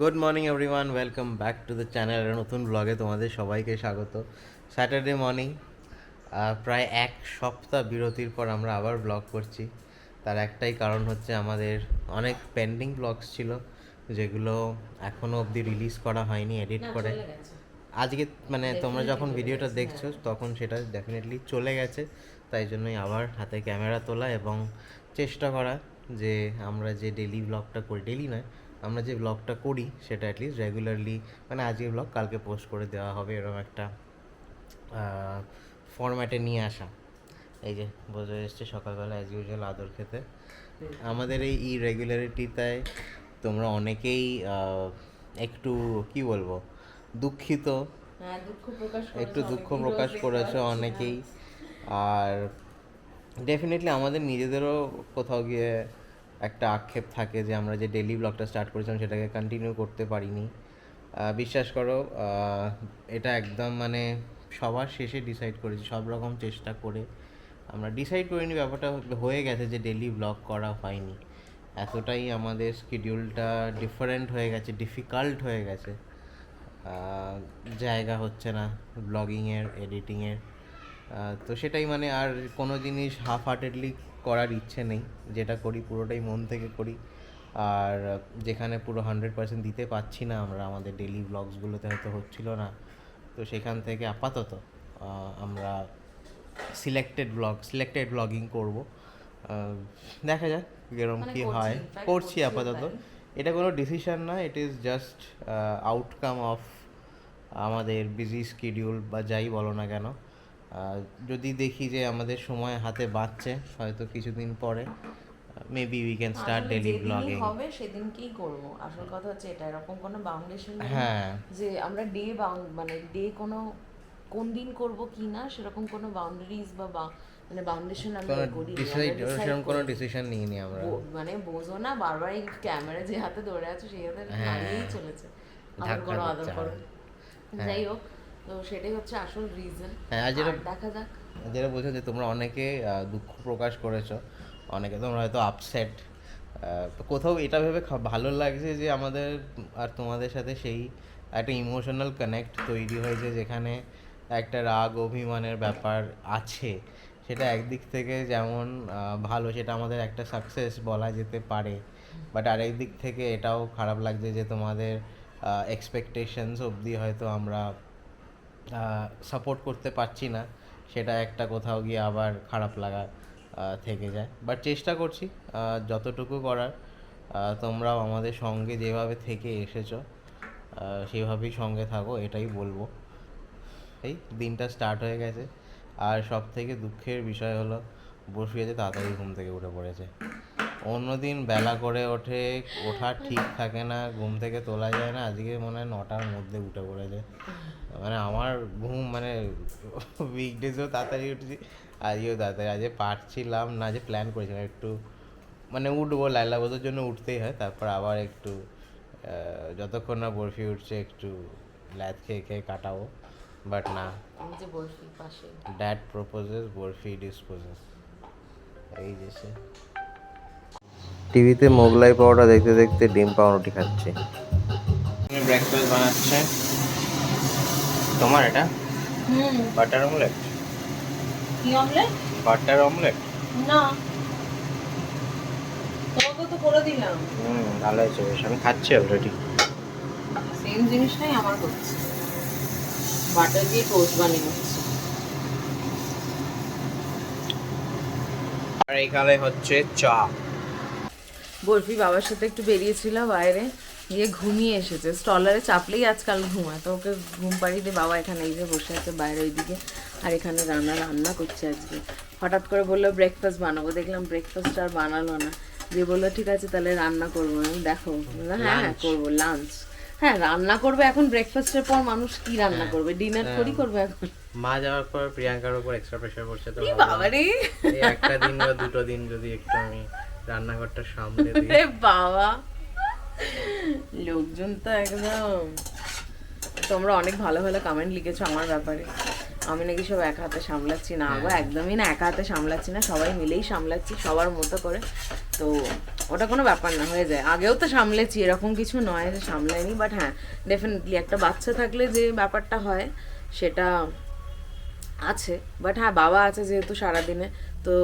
Good morning everyone welcome back to the channel নতুন ব্লগে তোমাদের সবাইকে স্বাগত। স্যাটারডে মর্নিং প্রায় এক সপ্তাহ বিরতির পর আমরা আবার ব্লগ করছি। তার একটাই কারণ হচ্ছে আমাদের অনেক পেন্ডিং ব্লগস ছিল যেগুলো এখনও অবধি রিলিজ করা হয়নি এডিট করে। আজকে মানে তোমরা যখন ভিডিওটা দেখছ তখন সেটা ডেফিনেটলি চলে গেছে। তাই জন্যই আবার হাতে ক্যামেরা তোলা এবং চেষ্টা করা যে আমরা যে ডেলি ব্লগটা করি ডেলি নয় আমরা যে ব্লগটা করি সেটা অ্যাটলিস্ট রেগুলারলি মানে আজকে ব্লগ কালকে পোস্ট করে দেওয়া হবে এরকম একটা ফরম্যাটে নিয়ে আসা। এই যে বোঝা এসছে সকালবেলা অ্যাজ ইউজুয়াল আদর খেতে। আমাদের এই ইরেগুলারিটিটায় তোমরা অনেকেই একটু কি বলব দুঃখিত। হ্যাঁ একটু দুঃখ প্রকাশ করেছে অনেকেই। আর ডেফিনেটলি আমাদের নিজেদেরও কোথাও গিয়ে একটা আক্ষেপ থাকে যে আমরা যে ডেলি ব্লগটা স্টার্ট করেছিলাম সেটাকে কন্টিনিউ করতে পারিনি। বিশ্বাস করো এটা একদম মানে সবার শেষে ডিসাইড করেছি, সব রকম চেষ্টা করে আমরা ডিসাইড করিনি, ব্যাপারটা হয়ে গেছে যে ডেলি ব্লগ করা হয়নি। এতটাই আমাদের শিডিউলটা ডিফারেন্ট হয়ে গেছে ডিফিকাল্ট হয়ে গেছে। জায়গা হচ্ছে না ব্লগিংয়ের এডিটিংয়ের তো সেটাই মানে আর কোনো জিনিস হাফ হার্টেডলি করার ইচ্ছে নেই। যেটা করি পুরোটাই মন থেকে করি। আর যেখানে পুরো হান্ড্রেড পার্সেন্ট দিতে পারছি না আমরা আমাদের ডেলি ব্লগসগুলোতে হয়তো হচ্ছিল না। তো সেখান থেকে আপাতত আমরা সিলেক্টেড ব্লগ সিলেক্টেড ব্লগিং করব। দেখা যাক এরকম কী হয়। করছি আপাতত। এটা কোনো ডিসিশন না it is just outcome of আমাদের বিজি স্কিডিউল বা যাই বলো না কেন। যদি দেখি যে আমাদের সময় হাতে বাঁচছে হয়তো কিছুদিন পরে maybe we can start daily blogging হবে সেদিনকেই করব। আসল কথা হচ্ছে এটা এরকম কোনো বাউন্ডেশন হ্যাঁ। যে আমরা ডে বাউন্ড মানে ডে কোনো কোন দিন করব কি না সেরকম কোনো বাউন্ডারিজ বা মানে বাউন্ডেশন আমি কোনো করি সেরকম কোনো ডিসিশন নিইনি আমরা। মানে বোঝো না বারবার এই ক্যামেরা যে হাতে ধরে আছে সেই হাতে হ্যাঁ। দাঁড়িয়েই চলেছে। আদর করো আদর করো। হ্যাঁ। যাই হোক তো সেটাই হচ্ছে আসল রিজন হ্যাঁ, যেটা- দেখা যাক। যেটা বলছো যে তোমরা অনেকে দুঃখ প্রকাশ করেছ অনেকে তোমরা হয়তো আপসেট কোথাও এটা ভেবে ভালো লাগছে যে আমাদের আর তোমাদের সাথে সেই একটা ইমোশনাল কানেক্ট তৈরি হয়েছে যেখানে একটা রাগ অভিমানের ব্যাপার আছে। সেটা একদিক থেকে যেমন ভালো সেটা আমাদের একটা সাকসেস বলা যেতে পারে। বাট আরেক দিক থেকে এটাও খারাপ লাগছে যে তোমাদের এক্সপেকটেশনস অবধি হয়তো আমরা সাপোর্ট করতে পারছি না, সেটা একটা কোথাও গিয়ে আবার খারাপ লাগা থেকে যায়। বাট চেষ্টা করছি যতটুকু করার তোমরাও আমাদের সঙ্গে যেভাবে থেকে এসেছ সেভাবেই সঙ্গে থাকো, এটাই বলব। এই দিনটা স্টার্ট হয়ে গেছে, আর সব থেকে দুঃখের বিষয় হলো বসু যে তাড়াতাড়ি ঘুম থেকে উঠে পড়েছে। অন্যদিন বেলা করে ওঠে ওঠা ঠিক থাকে না ঘুম থেকে তোলা যায় না। আজকে মনে হয় নটার মধ্যে উঠে পড়েছে। মানে আমার ঘুম মানে উইকডেজেও তাড়াতাড়ি উঠেছি আজকেও তাড়াতাড়ি। আজকে পারছিলাম না যে প্ল্যান করেছিলাম একটু মানে উঠবো লাইলা বোধের জন্য উঠতেই হয় তারপর আবার একটু যতক্ষণ না বরফি উঠছে একটু ল্যাদ খেয়ে খেয়ে কাটাবো। বাট না। ড্যাড প্রপোজেস বরফি ডিসপোজেস এই যে টিভিতে মোগলাই পাউডার দেখতে দেখতে ডিম পাউরুটি খাচ্ছে। ব্রেকফাস্ট বানাচ্ছে। তোমার এটা? হুম। বাটার অমলেট কি অমলেট বাটার অমলেট না। তোমাকে তো করে দিলাম। হুম ভালো হয়েছে বেশ। আমি খাচ্ছি অলরেডি সেম জিনিসটাই আমার হচ্ছে। বাটার দিয়ে টোস্ট বানিয়ে হচ্ছে আর এখানে হচ্ছে চা। বরফি বাবার সাথে একটু বেরিয়েছিল বাইরে গিয়ে ঘুমিয়ে এসেছে। স্টলারে চাপলেই আজকাল ঘুমায় তো ওকে ঘুম পাড়িয়ে দিয়ে বাবা এখানে এই যে বসে আছে বাইরে ওইদিকে আর এখানে রান্না রান্না করছে আজকে। হঠাৎ করে বলল ব্রেকফাস্ট বানাবো। দেখলাম ব্রেকফাস্ট আর বানালো না। দিয়ে বলল ঠিক আছে তাহলে রান্না করব। দেখো হ্যাঁ হ্যাঁ করব লাঞ্চ হ্যাঁ রান্না করবে এখন ব্রেকফাস্টের পর মানুষ কি রান্না করবে? ডিনার করি করবে এখন। মা যাওয়ার পর প্রিয়াঙ্কার উপর এক্সট্রা প্রেশার পড়ছে তো বাবারে! এই একটা দিন বা দুটো দিন যদি একটু আমি রান্নাঘরটা দিই বাবা। লোকজন তো একদম। তোমরা অনেক ভালো ভালো কমেন্ট লিখেছো আমার ব্যাপারে। আমি নাকি সব এক হাতে সামলাচ্ছি না। গো একদমই না একা হাতে সামলাচ্ছি না সবাই মিলেই সামলাচ্ছি সবার মতো করে। তো ওটা কোনো ব্যাপার না হয়ে যায়। আগেও তো সামলেছি এরকম কিছু নয় যে সামলাইনি বাট হ্যাঁ ডেফিনেটলি একটা বাচ্চা থাকলে যে ব্যাপারটা হয় সেটা আছে। বাট হ্যাঁ বাবা আছে যেহেতু সারাদিনে তো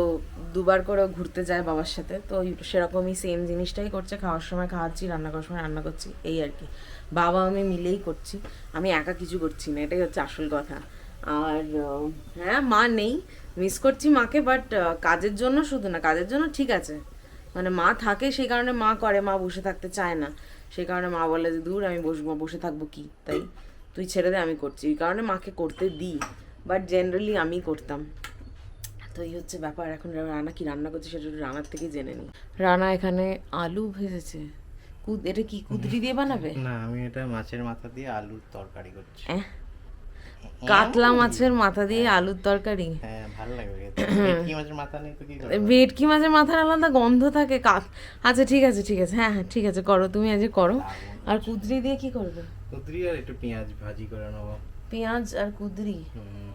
দুবার করে ঘুরতে যায় বাবার সাথে। তো সেরকমই সেম জিনিসটাই করছে। খাওয়ার সময় খাওয়াচ্ছি, রান্না করার সময় রান্না করছি, এই আর কি। বাবা আমি মিলেই করছি। আমি একা কিছু করছি না, এটাই হচ্ছে আসল কথা। আর হ্যাঁ মা নেই। মিস করছি মাকে বাট কাজের জন্য শুধু না, কাজের জন্য ঠিক আছে। মানে মা থাকে, সেই কারণে মা করে, মা বসে থাকতে চায় না। সেই কারণে মা বলে যে, দূর, আমি বসবো, বসে থাকব কি? তাই, তুই ছেড়ে দে, আমি করছি। এই কারণে মাকে করতে দিই বাট জেনারেলি আমি করতাম। তো এই হচ্ছে ব্যাপার। এখন রানা কি রান্না করছে সেটা রানার থেকেই জেনে নিই। রানা এখানে আলু ভেজেছে। কুদ এটা কি কুদরি দিয়ে বানাবে? না আমি এটা মাছের মাথা দিয়ে আলুর তরকারি করছি। কাতলা মাছের মাথা দিয়ে আলুর তরকারি? হ্যাঁ ভালো লাগবে ভেটকি মাছের মাথা নেই তো কি? ভেটকি মাছের মাথার আলাদা গন্ধ থাকে। কাক আচ্ছা ঠিক আছে ঠিক আছে। হ্যাঁ হ্যাঁ ঠিক আছে করো। তুমি আজ করো। আর কুদরি দিয়ে কি করবে? কুদরি আর একটু পেঁয়াজ ভাজি করে নেব। পেঁয়াজ আর কুদরি? হুম।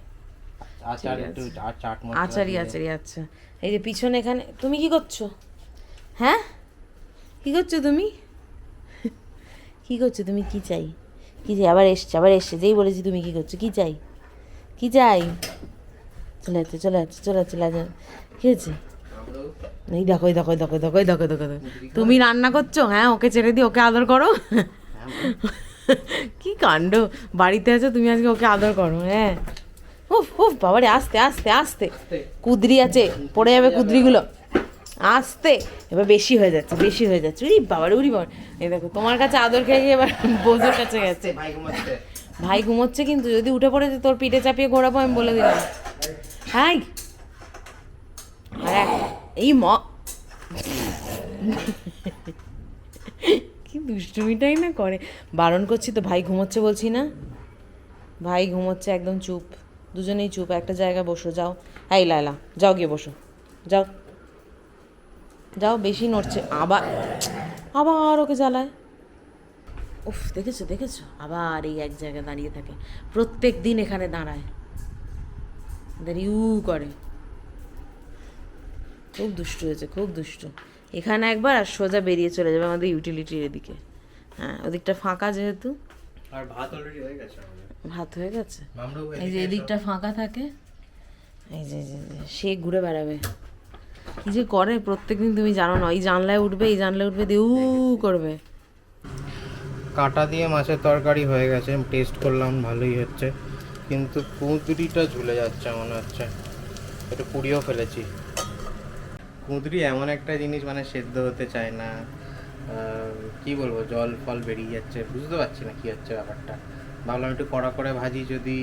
আচার একটু চাট মশলা আচারি আচারি আচ্ছা। এই যে পিছনে এখানে তুমি কি করছ? হ্যাঁ? কি করছ তুমি? কি করছ তুমি? কি চাই? কি চাই? আবার এসছে আবার এসছে। যেই বলেছি তুমি কি করছ? কি চাই? কি চাই? চলে যাচ্ছে চলে যাচ্ছে চলে যাচ্ছে যাচ্ছে কি হয়েছে? এই দেখো দেখো দেখো দেখো দেখো দেখো, দেখো। তুমি রান্না করছ? হ্যাঁ ওকে ছেড়ে দিয়ে ওকে আদর করো? কি কাণ্ড? বাড়িতে আছো তুমি আজকে ওকে আদর করো হ্যাঁ। উফ উফ বাবারে আস্তে আস্তে আস্তে। কুদরি আছে পড়ে যাবে কুদরিগুলো। আস্তে। এবার বেশি হয়ে যাচ্ছে বেশি হয়ে যাচ্ছে। উরি বাবার উরি বাবার। এই দেখো তোমার কাছে আদর খেয়ে এবার বোঝোর কাছে গেছে। ভাই ঘুমাচ্ছে। কিন্তু যদি উঠে পড়েছে তোর পিঠে চাপিয়ে ঘোরাবো আমি বলে দিলাম। হাই। এক- এই ম। কি দুষ্টুমিটাই না করে। বারণ করছি তো ভাই ঘুমোচ্ছে বলছি না? ভাই ঘুমোচ্ছে একদম চুপ। দুজনেই চুপ, একটা জায়গায় বসো, যাও। এই লাইলা যাও গিয়ে বসো। যাও। যাও, বেশি নড়ছে। আবার আবার ওকে জ্বালায়। উফ, দেখেছ দেখেছ? আবার এই এক জায়গায় দাঁড়িয়ে থাকে। প্রত্যেক দিন এখানে দাঁড়ায়। দাঁড়িয়ে ইউ করে। খুব দুষ্টু হয়েছে, খুব দুষ্টু। এখানে একবার আর সোজা বেরিয়ে চলে যাবে আমাদের ইউটিলিটির এদিকে হ্যাঁ ওদিকটা ফাঁকা যেহেতু। আর ভাত অলরেডি হয়ে গেছে ভাত হয়ে গেছে? এই যে এদিকটা ফাঁকা থাকে। এই যে যে, যে, সে ঘুরে বেড়াবে। কি যে করে? প্রত্যেকদিন তুমি জানো না এই জানলায় উঠবে এই জানলায় উঠবে দিয়ে উ করবে। কাঁটা দিয়ে মাছের তরকারি হয়ে গেছে টেস্ট করলাম ভালোই হচ্ছে। কিন্তু কুঁদরিটা ঝুলে যাচ্ছে মনে হচ্ছে। একটু পুড়িয়েও ফেলেছি। কুঁদরি এমন একটা জিনিস মানে সেদ্ধ হতে চায় না। কি বলব জল ফল বেরিয়ে যাচ্ছে বুঝতে পারছি না কি হচ্ছে ব্যাপারটা। ভাবলাম একটু কড়া করে ভাজি যদি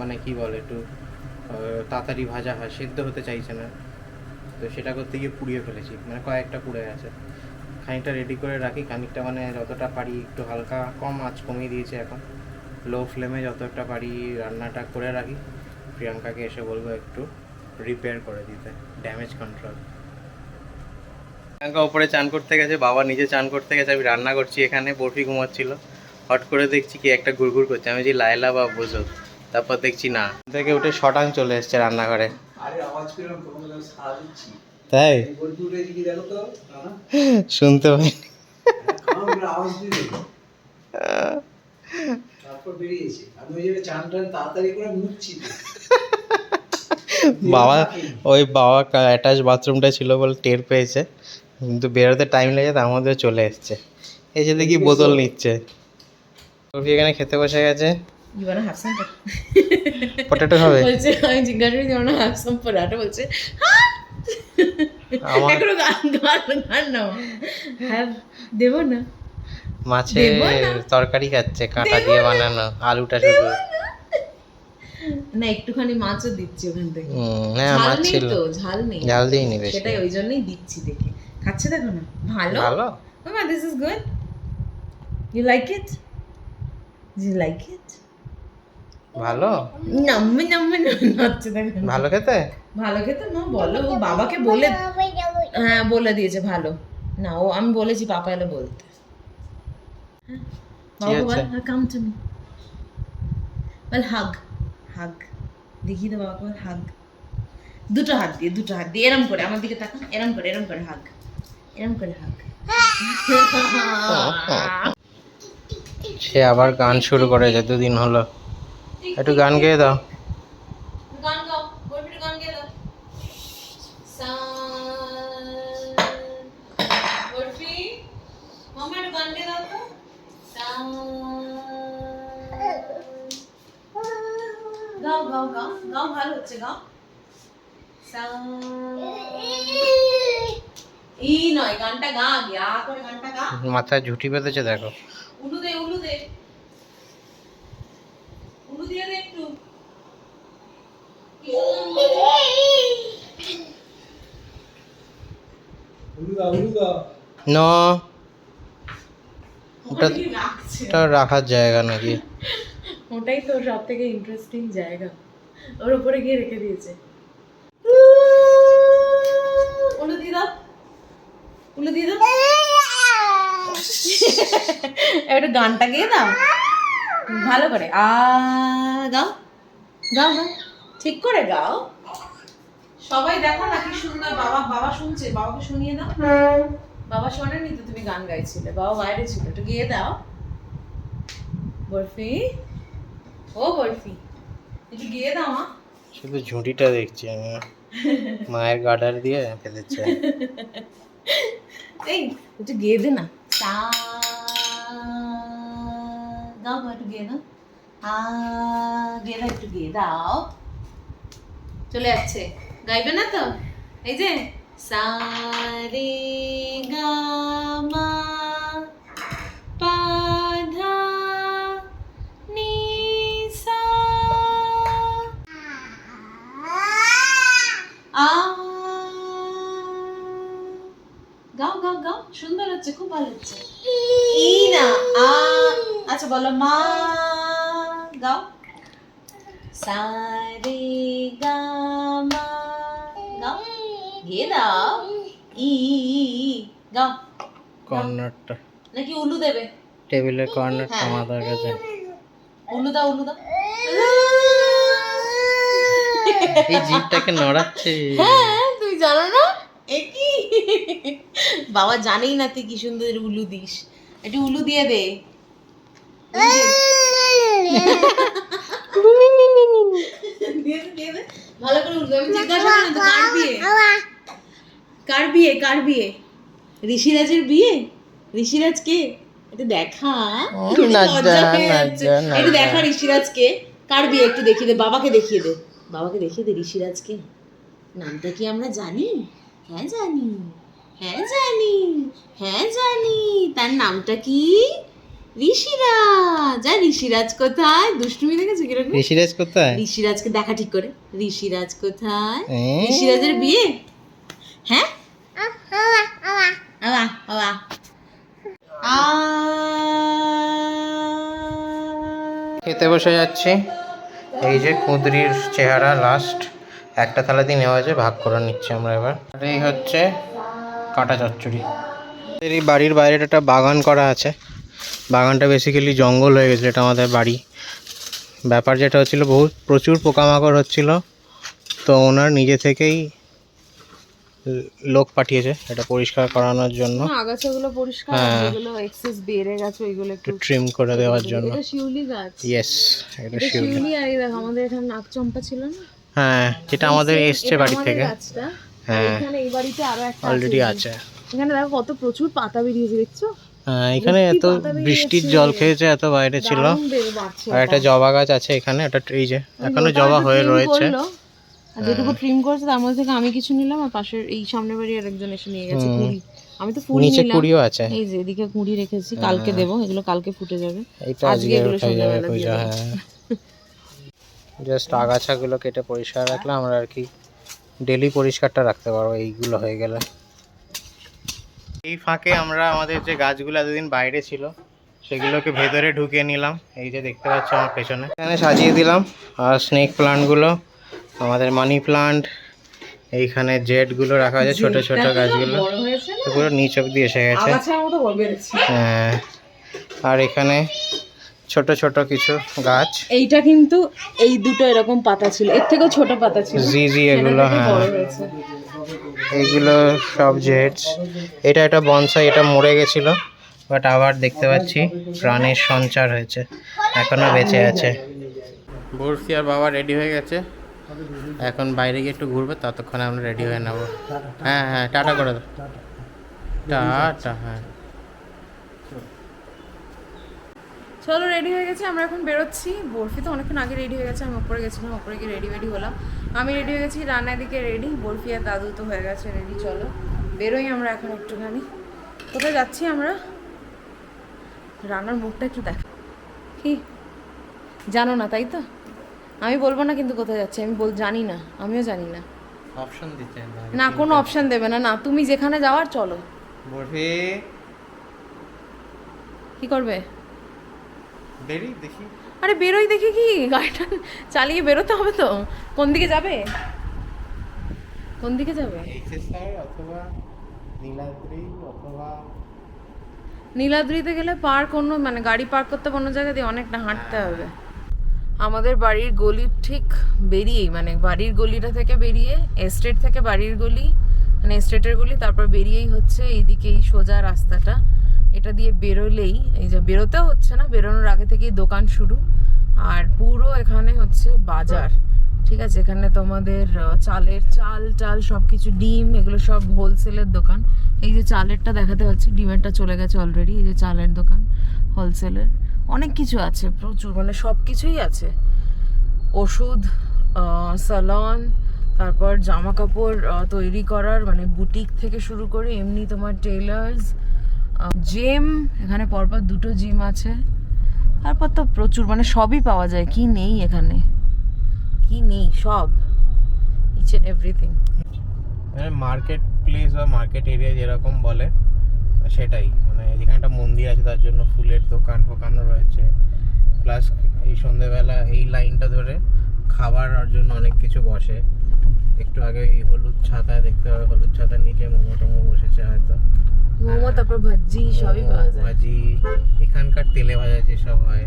মানে কি বলে একটু তাড়াতাড়ি ভাজা হয়, সেদ্ধ হতে চাইছে না। তো সেটা করতে গিয়ে পুড়িয়ে ফেলেছি মানে কয়েকটা পুড়ে গেছে। খানিকটা রেডি করে রাখি, খানিকটা মানে যতটা পারি একটু হালকা কম আঁচ কমিয়ে দিয়েছে এখন। লো ফ্লেমে যতটা পারি রান্নাটা করে রাখি। প্রিয়াঙ্কাকে এসে বলব একটু রিপেয়ার করে দিতে ড্যামেজ কন্ট্রোল প্রিয়াঙ্কা ওপরে চান করতে গেছে, বাবা নিজে চান করতে গেছে, আমি রান্না করছি এখানে, বরফি ঘুমাচ্ছিল। হট করে দেখছি কি একটা ঘুরঘুর করছে। আমি যে লায়লা বা বোঝো। তারপর দেখছি না। থেকে উঠে শটাং চলে এসছে রান্নাঘরে। তাই? দেখো শুনতে তো। বাবা ওই বাবা অ্যাটাচ বাথরুমটা ছিল বলে টের পেয়েছে। কিন্তু বেরোতে টাইম লেগে তার মধ্যে চলে এসছে। এসে দেখি বোতল নিচ্ছে। রফি এখানে খেতে বসে গেছে? পটেটো খাবে বলছে আমি জিজ্ঞাসা করি wanna have some পরাটা বলছে হ্যাঁ এখনও গান গান গান না। হ্যাঁ দেবো না। মাছের তরকারি খাচ্ছে কাঁটা দিয়ে বানানো আলুটা শুধু। না। একটুখানি মাছও দিচ্ছি ওখান থেকে। হ্যাঁ মাছ ছিল। ঝাল নেই। ঝাল দিইনি বেশি। সেটাই ওই জন্যই দিচ্ছি দেখে। খাচ্ছে দেখো না? ভালো? ভালো। মামা this is good you like it you like it ভালো? নাম্মে নাম্মে নাচ্ছে দেখো না। ভালো খেতে? ভালো খেতে? না বলো ও বাবাকে বলে হ্যাঁ বলে দিয়েছে ভালো। না ও আমি বলেছি পাপা এলে বলতে। হ্যাঁ, বাবা কাম টু মি বল হাগ হাগ দেখি তো বাবাকে বল হাগ দুটো হাত দিয়ে দুটো হাত দিয়ে এরম করে আমার দিকে তাকান এরম করে এরম করে হাগ এরকম করে হাঁক সে আবার গান শুরু করেছে দুদিন হলো। একটু গান গেয়ে দাও। গাও গাও গাও গাও ভালো হচ্ছে গাও। নয় গানটা গা করে গানটা গা। মাথায় ঝুটি বেঁধেছে দেখো উলু দে উলু দে উলু দিয়ে দে একটু উলুদা উলুদা ন। ওটা রাখার জায়গা নাকি? ওটাই তো সব থেকে ইন্টারেস্টিং জায়গা। ওর উপরে গিয়ে রেখে দিয়েছে। উলু উলু একটু গানটা গেয়ে দাও। ভালো করে। আ গাও। গাও গাও। ঠিক করে গাও সবাই দেখো না কি সুন্দর বাবা বাবা শুনছে বাবাকে শুনিয়ে দাও। বাবা শোনেনি তো তুমি গান গাইছিলে বাবা বাইরে ছিল একটু গিয়ে দাও। বরফি ও বরফি একটু গিয়ে দাও মা। শুধু ঝুঁটিটা দেখছি আমি। মায়ের গার্ডার দিয়ে বেঁধেছে এই একটু গিয়ে দে না। সা গাও একটু গিয়ে দাও। আ গিয়ে দাও একটু গিয়ে দাও। চলে যাচ্ছে গাইবে না তো? এই যে সা রে গা মা গাও গাও গাও, সুন্দর হচ্ছে, খুব ভালো হচ্ছে। না, আ। আচ্ছা বলো, মা। গাও। সা দাও ই। গাও। কর্নারটা নাকি উলু দেবে? টেবিলের কর্নারটা মাথার কাছে উলু দাও উলু দাও। এই জিভটাকে নড়াচ্ছে। হ্যাঁ তুই জানো না? এ কি? বাবা জানেই না তুই কি সুন্দর উলু দিস। একটু উলু দিয়ে দে। দিয়ে দে, ভালো করে উলু দে। আমি জিজ্ঞাসা করি তো কার বিয়ে? কার বিয়ে? কার বিয়ে? ঋষিরাজের বিয়ে? ঋষিরাজ কে একটু দেখা। একটু। দেখা ঋষিরাজকে। কার বিয়ে? একটু দেখিয়ে দে বাবাকে দেখিয়ে দে। বাবাকে দেখিয়ে দে ঋষিরাজকে। নামটা কি আমরা জানি? হ্যাঁ জানি। হ্যাঁ জানি। হ্যাঁ জানি। তার নামটা কি? ঋষিরাজ। আর ঋষিরাজ কোথায়? দুষ্টুমি দেখেছ কীরকম ঋষিরাজ কোথায়? ঋষিরাজকে দেখা ঠিক করে। ঋষিরাজ কোথায়? ঋষিরাজের বিয়ে? হ্যাঁ? আওয়া খেতে বসে যাচ্ছি। এই যে কুঁদরির চেহারা লাস্ট একটা থালাতে নেওয়া হয়েছে, ভাগ করে নিচ্ছি আমরা এবার। এই হচ্ছে কাঁটা চচ্চড়ি। এই বাড়ির বাইরে একটা বাগান করা আছে। বাগানটা বেসিক্যালি জঙ্গল হয়ে গেছে এটা আমাদের বাড়ি। ব্যাপার যেটা হচ্ছিল বহুত প্রচুর পোকামাকড় হচ্ছিল। তো ওনার নিজে থেকেই লোক পাঠিয়েছে এটা পরিষ্কার করানোর জন্য। আগাছাগুলো পরিষ্কার হ্যাঁ। যেগুলো এক্সেস বেড়ে গেছে ওইগুলো একটু ট্রিম করে দেওয়ার জন্য। এটা শিউলি গাছ। ইয়েস এটা শিউলি আর দেখ আমাদের এখানে নাকচম্পা ছিল না? হ্যাঁ যেটা আমাদের এসছে বাড়ি থেকে। হ্যাঁ। এখানে এই বাড়িতে আরও একটা অলরেডি আছে। এখানে দেখো কত প্রচুর পাতা বেরিয়েছে দেখছ? হ্যাঁ, এখানে এত বৃষ্টির জল খেয়েছে এত বাইরে ছিল। আর একটা জবা গাছ আছে এখানে এটা এই যে এখনও জবা হয়ে রয়েছে। আর যেটুকু ট্রিম করেছে তার মধ্যে থেকে আমি কিছু নিলাম আর পাশের এই সামনের বাড়ি আরেকজন এসে নিয়ে গেছে কুড়ি। আমি তো ফুল নিচে নিলাম। কুড়িও আছে। এই যে এদিকে কুড়ি রেখেছি কালকে দেবো এগুলো কালকে ফুটে যাবে। এইটা আজকে এগুলো সন্ধ্যাবেলা দিয়ে হ্যাঁ। জাস্ট আগাছাগুলো কেটে পরিষ্কার রাখলে আমরা আর কি ডেলি পরিষ্কারটা রাখতে পারব এইগুলো হয়ে গেলে। এই ফাঁকে আমরা আমাদের যে গাছগুলো এতদিন বাইরে ছিল সেগুলোকে ভেতরে ঢুকিয়ে নিলাম। এই যে দেখতে পাচ্ছ আমার পেছনে। এখানে সাজিয়ে দিলাম আর স্নেক প্লান্টগুলো আমাদের মানি প্লান্ট এইখানে জেটগুলো রাখা আছে ছোট ছোট গাছগুলো। পুরো নিচ অব্দি এসে গেছে। হ্যাঁ। আর এখানে ছোট ছোট কিছু গাছ। এইটা কিন্তু এই দুটো এরকম পাতা ছিল। এর থেকেও ছোট পাতা ছিল। জি জি এগুলো হ্যাঁ। এইগুলো সব জেটস এটা একটা বনসাই এটা মরে গেছিল বাট আবার দেখতে পাচ্ছি প্রাণের সঞ্চার হয়েছে। এখনও বেঁচে আছে। বরফি আর বাবা রেডি হয়ে গেছে। এখন বাইরে গিয়ে একটু ঘুরবে, ততক্ষণে আমরা রেডি হয়ে নেব। হ্যাঁ হ্যাঁ টাটা করে দাও। টাটা হ্যাঁ। চলো রেডি হয়ে গেছে, আমরা এখন বেরোচ্ছি। বরফি তো অনেকক্ষণ আগে রেডি হয়ে গেছে, আমি ওপরে গেছিলাম, ওপরে গিয়ে রেডি রেডি হলাম। আমি রেডি হয়ে গেছি, রান্নার দিকে রেডি বরফি আর দাদু তো হয়ে গেছে রেডি চলো। বেরোই আমরা এখন একটুখানি। কোথায় যাচ্ছি আমরা? রান্নার মুখটা একটু দেখ। কি জানো না, তাই তো? আমি বলব না কিন্তু কোথায় যাচ্ছি আমি বল জানি না আমিও জানি না। অপশন দিচ্ছে না কোনো অপশন দেবে না না তুমি যেখানে যাওয়ার চলো। বরফি কি করবে? বেরি দেখি। আরে বেরোই দেখি কি গাড়িটা চালিয়ে বেরোতে হবে তো। কোন দিকে যাবে? কোন দিকে যাবে? অথবা নীলাদ্রি অথবা নীলাদ্রিতে গেলে পার্ক অন্য মানে গাড়ি পার্ক করতে অন্য জায়গা দিয়ে অনেকটা হাঁটতে হবে। আমাদের বাড়ির গলির ঠিক বেরিয়েই মানে বাড়ির গলিটা থেকে বেরিয়ে এস্টেট থেকে বাড়ির গলি মানে এস্টেটের গলি, তারপর বেরিয়েই হচ্ছে এইদিকে এই সোজা রাস্তাটা। এটা দিয়ে বেরোলেই, এই যে বেরোতেও হচ্ছে না, বেরোনোর আগে থেকেই দোকান শুরু। আর পুরো এখানে হচ্ছে বাজার, ঠিক আছে? এখানে তোমাদের চালের চাল টাল সব কিছু ডিম, এগুলো সব হোলসেলের দোকান। এই যে চালেরটা দেখাতে পাচ্ছি, ডিমেরটা চলে গেছে অলরেডি এই যে চালের দোকান হোলসেলের অনেক কিছু আছে প্রচুর। মানে সব কিছুই আছে। ওষুধ সালন তারপর জামা কাপড় তৈরি করার মানে বুটিক থেকে শুরু করে এমনি তোমার টেলার্স জিম এখানে পরপর দুটো জিম আছে। তারপর তো প্রচুর মানে সবই পাওয়া যায় কি নেই এখানে? কি নেই সব। Each and everything market place বা মার্কেট এরিয়া যেরকম বলে সেটাই মানে যেখানে একটা মন্দির আছে তার জন্য ফুলের দোকান ফোকানো রয়েছে। প্লাস এই সন্ধেবেলা এই লাইনটা ধরে খাবার আর জন্য অনেক কিছু বসে। একটু আগে এই হলুদ ছাতা দেখতে হবে হলুদ ছাতার নিচে মোমো টোমো বসেছে হয়তো। মোমো তারপর ভাজি সবই পাওয়া যায়। ভাজি এখানকার তেলে ভাজা যেসব হয়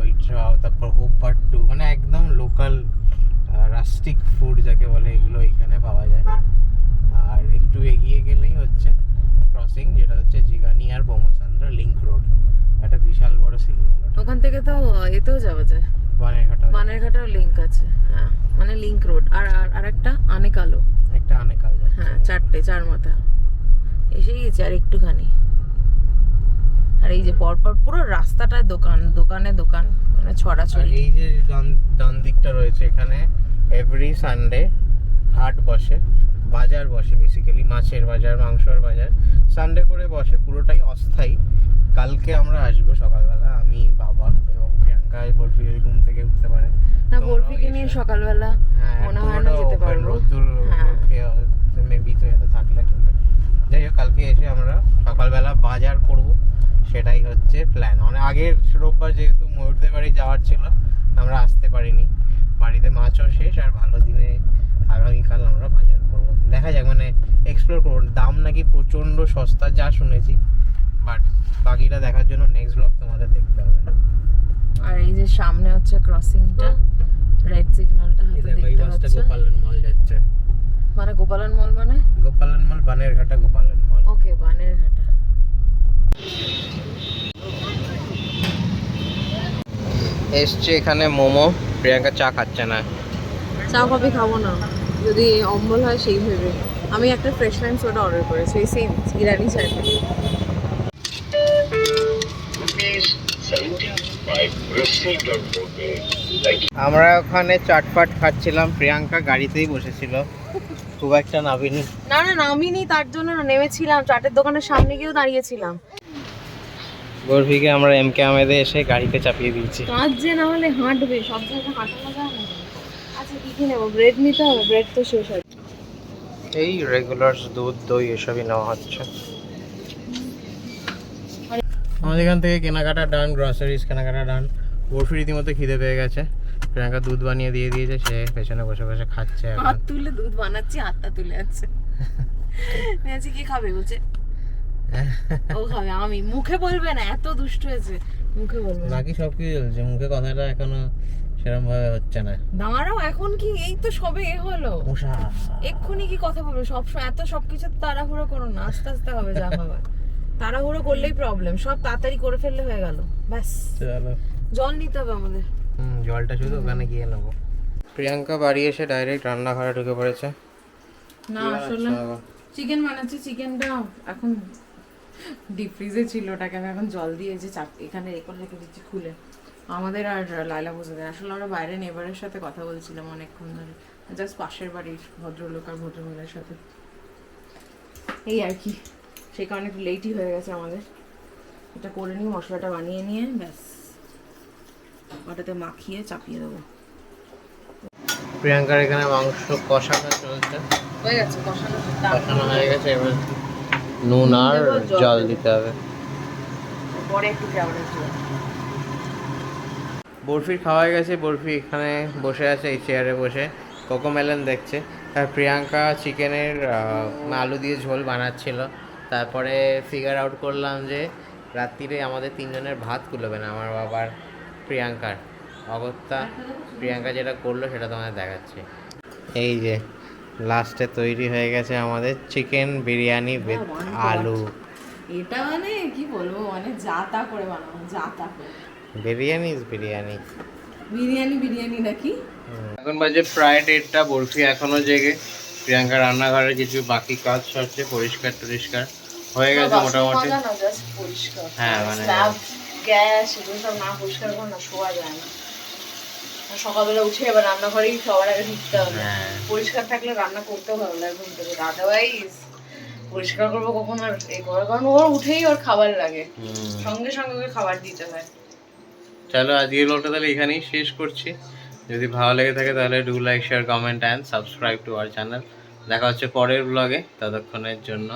ওইটাও তারপর হোপাট্টু মানে একদম লোকাল রাস্টিক ফুড যাকে বলে এগুলো এখানে পাওয়া যায় আর একটু এগিয়ে গেলেই হচ্ছে ক্রসিং যেটা হচ্ছে জিগানি আর বোমাসান্দ্রা লিংক রোড একটা বিশাল বড় সিগন্যাল ওখান থেকে এতেও যাওয়া যায়। বানেরঘাটা বানেরঘাটাও লিংক আছে হ্যাঁ। মানে লিংক রোড আর আর আরেকটা আনেকালো। একটা আনেকাল হ্যাঁ চারটে চার মাথা। এসেই গেছে আর একটুখানি। আর এই যে পরপর পুরো রাস্তাটায় দোকান দোকানে দোকান। মানে ছড়াছড়ি। এই যে ডান ডান দিকটা রয়েছে এখানে এভরি সানডে হাট বসে বাজার বসে বেসিক্যালি মাছের বাজার মাংসের বাজার। সানডে করে বসে পুরোটাই প্রিয়াঙ্কা বরফি ঘুম থেকে উঠতে পারে। না বরফিকে নিয়ে সকালবেলা হ্যাঁ মনে হয় না যেতে পারব। হ্যাঁ। মেবি তো এতে থাকলে যাই হোক কালকে এসে আমরা সকালবেলা বাজার করব সেটাই হচ্ছে প্ল্যান মানে আগের রোববার যেহেতু ময়ূরদের বাড়ি যাওয়ার ছিল আমরা আসতে পারিনি। বাড়িতে মাছও শেষ আর ভালো দিনে আগামীকাল আমরা বাজার করব। দেখা যাক মানে এক্সপ্লোর করব। দাম নাকি প্রচণ্ড সস্তা যা শুনেছি। বাট বাকিটা দেখার জন্য নেক্সট ব্লগ তোমাদের দেখতে আর এই যে সামনে হচ্ছে ক্রসিংটা রেড সিগন্যালটা হাতে দেখতে পাচ্ছ। গোপালন মল যাচ্ছে। মানে গোপালন মল মানে? গোপালন মল বানেরঘাটা গোপালন মল। ওকে বানেরঘাটা এসছে এখানে মোমো প্রিয়াঙ্কা চা খাচ্ছে না। চা কফি খাব না। যদি অম্বল হয় সেই ভেবে। আমি একটা ফ্রেশ লাইম সোডা অর্ডার করেছি সেম ইরানি চাইটা আমরা ওখানে চাটফাট খাচ্ছিলাম। প্রিয়াঙ্কা গাড়িতেই বসেছিল। খুব একটা নামিনি। না না নামিনি তার জন্য নেমেছিলাম। চাটের দোকানের সামনে গিয়েও দাঁড়িয়েছিলাম। বরফিকে আমরা এম কে আমেদে এসে গাড়িতে চাপিয়ে দিয়েছি। কাজ যে না হলে হাঁটবে সব জায়গায় হাঁটানো যায় না। আচ্ছা কি কি নেব? ব্রেড নিতে হবে ব্রেড তো শেষ আছে এই রেগুলার দুধ দই এসবই নেওয়া হচ্ছে। আমাদের এখান থেকে কেনাকাটা ডান গ্রসারিজ কেনাকাটা ডান বরফি রীতিমতো খিদে পেয়ে গেছে। প্রিয়াঙ্কা দুধ বানিয়ে দিয়ে দিয়েছে সে পেছনে বসে বসে খাচ্ছে হাত তুলে দুধ বানাচ্ছি হাতটা তুলে আছে। বলছি কি খাবে? বলছে ও খাবে আমি। মুখে বলবে না এত দুষ্ট হয়েছে। মুখে বলবে বাকি সব কিছু চলছে? মুখে কথাটা এখনও সেরকম ভাবে হচ্ছে না। দাঁড়াও এখন কি? এই তো সবে এ হলো। এক্ষুনি কি কথা বলবে? সব এত সবকিছু তাড়াহুড়ো করো না। আস্তে আস্তে হবে যা হবার তাড়াহুড়ো করলেই প্রবলেম সব তাড়াতাড়ি করে ফেললে হয়ে গেল ব্যাস। চলো। জল নিতে হবে আমাদের। হুম জলটা শুধু ওখানে গিয়ে নেব। প্রিয়াঙ্কা বাড়ি এসে ডাইরেক্ট রান্নাঘরে ঢুকে পড়েছে। না আসলে চিকেন বানাচ্ছি চিকেনটা এখন ডিপ ফ্রিজে ছিল ওটাকে আমি এখন জল দিয়ে যে চাপ এখানে রেখে রেখে দিচ্ছি খুলে। আমাদের আর লাইলা বসে দেয় আসলে আমরা বাইরে নেবারের সাথে কথা বলছিলাম অনেকক্ষণ ধরে। জাস্ট পাশের বাড়ির ভদ্রলোক আর ভদ্রমহিলার সাথে। এই আর কি। সেই কারণে একটু লেটই হয়ে গেছে আমাদের। এটা করে নিয়ে মশলাটা বানিয়ে নিয়ে ব্যাস। ওটাতে মাখিয়ে চাপিয়ে দেবো। প্রিয়াঙ্কার এখানে মাংস কষানো চলছে। হয়ে গেছে কষানো কষানো হয়ে গেছে এবার নুন আর জল দিতে হবে। পরে একটু কেমন বরফির খাওয়া গেছে বরফি এখানে বসে আছে এই চেয়ারে বসে। কোকো মেলন দেখছে। আর প্রিয়াঙ্কা চিকেনের আলু দিয়ে ঝোল বানাচ্ছিল। তারপরে ফিগার আউট করলাম যে রাত্রিরে আমাদের তিনজনের ভাত কুলোবে না আমার বাবার প্রিয়াঙ্কার অগত্যা প্রিয়াঙ্কা যেটা করল সেটা তোমাদের দেখাচ্ছে। এই যে লাস্টে তৈরি হয়ে গেছে আমাদের চিকেন বিরিয়ানি উইথ God. আলু। এটা মানে কি বলব মানে যা তা করে বানাবো যা তা করে। বিরিয়ানি ইজ বিরিয়ানি। বিরিয়ানি বিরিয়ানি নাকি? এখন বাজে প্রায় দেড়টা বরফি এখনও জেগে। প্রিয়াঙ্কা রান্নাঘরে কিছু বাকি কাজ সরছে পরিষ্কার টরিষ্কার হয়ে গেছে মোটামুটি। হ্যাঁ, মানে- গ্যাস এগুলো সব না পরিষ্কার করে না শোয়া যায় না। সকালবেলা উঠে এবার রান্নাঘরেই সবার আগে ঢুকতে হবে। হ্যাঁ। পরিষ্কার থাকলে রান্না করতেও ভালো লাগে ঘুম থেকে। আদারওয়াইজ পরিষ্কার করব কখন আর কারণ ওর উঠেই ওর খাবার লাগে। সঙ্গে সঙ্গে ওকে খাবার দিতে হয়। চলো আজকের ব্লগটা তাহলে এখানেই শেষ করছি। যদি ভালো লেগে থাকে তাহলে do like share comment and subscribe to our channel দেখা হচ্ছে পরের ব্লগে ততক্ষণের জন্য